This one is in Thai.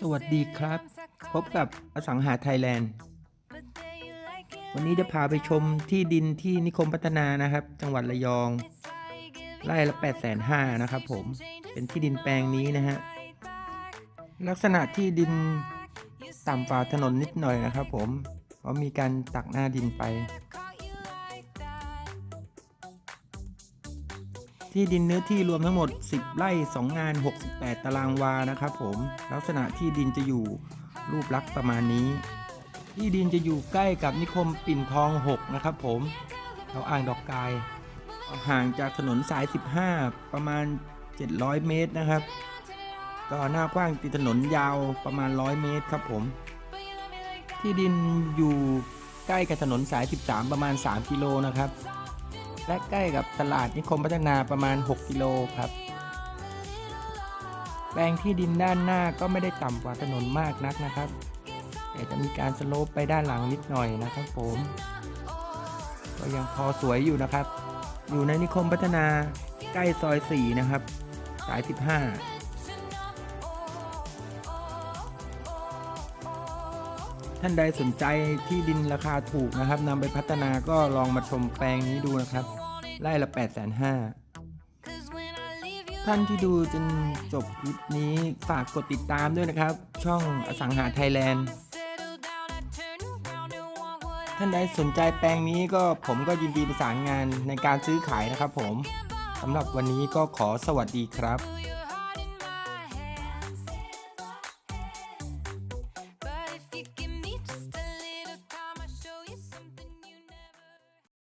สวัสดีครับ พบกับอสังหาไทยแลนด์ วันนี้จะพาไปชมที่ดินที่นิคมพัฒนานะครับ จังหวัดระยองไร่ละ8 5 0 0 0นะครับผมเป็นที่ดินแปลงนี้นะฮะลักษณะที่ดินต่ำฝ่าถนนนิดหน่อยนะครับผมเพราะมีการตักหน้าดินไป ที่ดินเนื้อที่รวมทั้งหมด 10 ไร่ 2 งาน 68 ตารางวานะครับผม ลักษณะที่ดินจะอยู่รูปลักษณ์ประมาณนี้ ที่ดินจะอยู่ใกล้กับนิคมปิ่นทอง 6 นะครับผมแถวอ่างดอกกาย ห่างจากถนนสาย 15 ประมาณ 700 เมตรนะครับ ก็หน้ากว้างติดถนนยาวประมาณ 100 เมตรครับผม ที่ดินอยู่ใกล้กับถนนสาย 13 ประมาณ 3 กิโลนะครับ และใกล้กับตลาดนิคมพัฒนาประมาณ 6 กิโลครับ แปลงที่ดินด้านหน้าก็ไม่ได้ต่ำกว่าถนนมากนักนะครับ แต่จะมีการสโลปไปด้านหลังนิดหน่อยนะครับผม ก็ยังพอสวยอยู่นะครับ อยู่ในนิคมพัฒนาใกล้ซอย 4 นะครับ สาย 15 ท่านใดสนใจที่ดินราคาถูกนะครับนำไปพัฒนาก็ลองมาชมแปลงนี้ดูนะครับ ไร่ละ 8 5 0 0 0 ท่านที่ดูจนจบคลิปนี้ฝากกดติดตามด้วยนะครับ ช่องอสังหาไทยแลนด์ ท่านใดสนใจแปลงนี้ก็ผมก็ยินดีประสานงานในการซื้อขายนะครับผมสำหรับวันนี้ก็ขอสวัสดีครับ